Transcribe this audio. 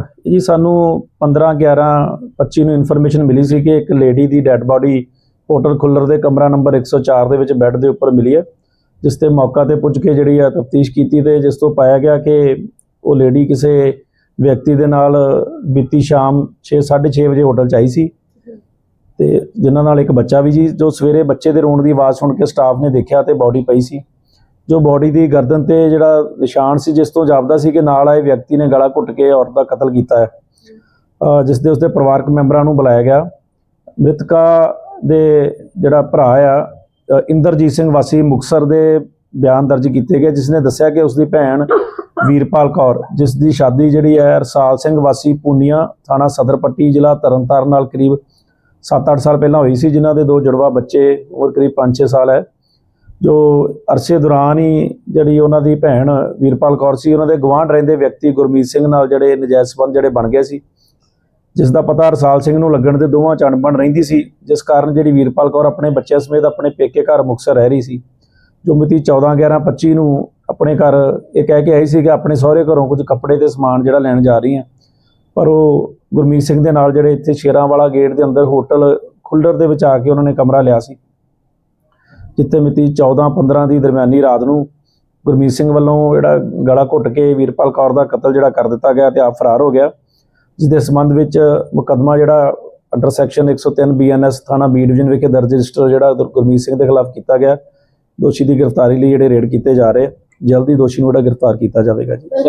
ਜੀ, ਸਾਨੂੰ 15 11 25 ਨੂੰ ਇਨਫੋਰਮੇਸ਼ਨ ਮਿਲੀ ਸੀ ਕਿ ਇੱਕ ਲੇਡੀ ਦੀ ਡੈੱਡ ਬਾਡੀ ਹੋਟਲ ਖੁੱਲਰ ਦੇ ਕਮਰਾ ਨੰਬਰ 104 ਦੇ ਵਿੱਚ ਬੈੱਡ ਦੇ ਉੱਪਰ ਮਿਲੀ ਹੈ, ਜਿਸ ਤੇ ਮੌਕਾ ਤੇ ਪੁੱਜ ਕੇ ਜਿਹੜੀ ਆ ਤਫਤੀਸ਼ ਕੀਤੀ ਤੇ ਜਿਸ ਤੋਂ ਪਾਇਆ ਗਿਆ ਕਿ ਉਹ ਲੇਡੀ ਕਿਸੇ ਵਿਅਕਤੀ ਦੇ ਨਾਲ ਬੀਤੀ ਸ਼ਾਮ 6 6:30 ਵਜੇ ਹੋਟਲ 'ਚ ਆਈ ਸੀ। ਤੇ ਜਿਨ੍ਹਾਂ ਨਾਲ ਇੱਕ ਬੱਚਾ ਵੀ ਜੀ, ਜੋ ਸਵੇਰੇ ਬੱਚੇ ਦੇ ਰੋਣ ਦੀ ਆਵਾਜ਼ ਸੁਣ ਕੇ ਸਟਾਫ ਨੇ ਦੇਖਿਆ ਤੇ ਬਾਡੀ ਪਈ ਸੀ। ਜੋ ਬਾਡੀ ਦੀ ਗਰਦਨ ਤੇ ਜਿਹੜਾ ਨਿਸ਼ਾਨ ਸੀ ਜਿਸ ਤੋਂ ਜਾਪਦਾ ਸੀ ਕਿ ਨਾਲ ਆਏ ਵਿਅਕਤੀ ਨੇ ਗਲਾ ਘੁੱਟ ਕੇ ਔਰਤ ਦਾ ਕਤਲ ਕੀਤਾ ਹੈ ਅ, ਜਿਸ ਦੇ ਉਸਦੇ ਪਰਿਵਾਰਕ ਮੈਂਬਰਾਂ ਨੂੰ ਬੁਲਾਇਆ ਗਿਆ। ਮ੍ਰਿਤਕਾ ਦੇ ਜਿਹੜਾ ਭਰਾ ਆ ਇੰਦਰਜੀਤ ਸਿੰਘ ਵਾਸੀ ਮੁਕਸਰ ਦੇ ਬਿਆਨ ਦਰਜ ਕੀਤੇ ਗਏ ਜਿਸ ਨੇ ਦੱਸਿਆ ਕਿ ਉਸਦੀ ਭੈਣ ਵੀਰਪਾਲ ਕੌਰ ਜਿਸ ਦੀ ਸ਼ਾਦੀ ਜਿਹੜੀ ਹੈ ਰਸਾਲ ਸਿੰਘ ਵਾਸੀ ਪੂਨੀਆ ਥਾਣਾ ਸਦਰਪੱਟੀ ਜ਼ਿਲ੍ਹਾ ਤਰਨਤਾਰਨ ਨਾਲ ਕਰੀਬ 7-8 ਸਾਲ ਪਹਿਲਾਂ ਹੋਈ ਸੀ ਜਿਨ੍ਹਾਂ ਦੇ ਦੋ ਜੁੜਵਾ ਬੱਚੇ ਹੋਰ ਕਰੀਬ 5-6 ਸਾਲ ਹੈ। ਜੋ ਅਰਸੇ ਦੌਰਾਨ ਹੀ ਜਿਹੜੀ ਉਹਨਾਂ ਦੀ ਭੈਣ ਵੀਰਪਾਲ ਕੌਰ ਸੀ, ਉਹਨਾਂ ਦੇ ਗਵਾਂਢ ਰਹਿੰਦੇ ਵਿਅਕਤੀ ਗੁਰਮੀਤ ਸਿੰਘ ਨਾਲ ਜਿਹੜੇ ਨਜਾਇਜ਼ ਸੰਬੰਧ ਜਿਹੜੇ ਬਣ ਗਏ ਸੀ, ਜਿਸ ਦਾ ਪਤਾ ਰਸਾਲ ਸਿੰਘ ਨੂੰ ਲੱਗਣ ਦੇ ਦੋਵਾਂ ਚਣਬਣ ਰਹਿੰਦੀ ਸੀ, ਜਿਸ ਕਾਰਨ ਜਿਹੜੀ ਵੀਰਪਾਲ ਕੌਰ ਆਪਣੇ ਬੱਚਿਆਂ ਸਮੇਤ ਆਪਣੇ ਪੇਕੇ ਘਰ ਮੁਕਤਸਰ ਰਹਿ ਰਹੀ ਸੀ। ਜੋ ਮਿਤੀ 14 11 25 ਨੂੰ ਆਪਣੇ ਘਰ ਇਹ ਕਹਿ ਕੇ ਆਈ ਸੀ ਕਿ ਆਪਣੇ ਸਹੁਰੇ ਘਰੋਂ ਕੁਝ ਕੱਪੜੇ ਤੇ ਸਮਾਨ ਜਿਹੜਾ ਲੈਣ ਜਾ ਰਹੀ ਹਾਂ। ਪਰ ਉਹ ਗੁਰਮੀਤ ਸਿੰਘ ਦੇ ਨਾਲ ਜਿਹੜੇ ਇੱਥੇ ਸ਼ੇਰਾਂ ਵਾਲਾ ਗੇਟ ਦੇ ਅੰਦਰ ਹੋਟਲ ਖੁੱਲਰ ਦੇ ਵਿੱਚ ਆ ਕੇ ਉਹਨਾਂ ਨੇ ਕਮਰਾ ਲਿਆ ਸੀ। ਜਿੱਥੇ ਮਿਤੀ 14 15 ਦੀ ਦਰਮਿਆਨੀ ਰਾਤ ਨੂੰ ਗੁਰਮੀਤ ਸਿੰਘ ਵੱਲੋਂ ਜਿਹੜਾ ਗਲਾ ਘੁੱਟ ਕੇ ਵੀਰਪਾਲ ਕੌਰ ਦਾ ਕਤਲ ਜਿਹੜਾ ਕਰ ਦਿੱਤਾ ਗਿਆ ਤੇ ਆਪ ਫਰਾਰ ਹੋ ਗਿਆ ਜਿਸ ਦੇ ਸੰਬੰਧ ਵਿੱਚ ਮੁਕੱਦਮਾ ਜਿਹੜਾ ਅੰਡਰ ਸੈਕਸ਼ਨ 103 ਬੀਐਨਐਸ ਥਾਣਾ ਬੀ ਡਿਵੀਜ਼ਨ ਵਿਖੇ ਦਰਜ ਰਜਿਸਟਰ ਜਿਹੜਾ ਗੁਰਮੀਤ ਸਿੰਘ ਦੇ ਖਿਲਾਫ ਕੀਤਾ ਗਿਆ। ਦੋਸ਼ੀ ਦੀ ਗ੍ਰਿਫਤਾਰੀ ਲਈ ਜਿਹੜੇ ਰੇਡ ਕੀਤੇ ਜਾ ਰਹੇ, ਜਲਦੀ ਦੋਸ਼ੀ ਨੂੰ ਜਿਹੜਾ ਗ੍ਰਿਫਤਾਰ ਕੀਤਾ ਜਾਵੇਗਾ ਜੀ।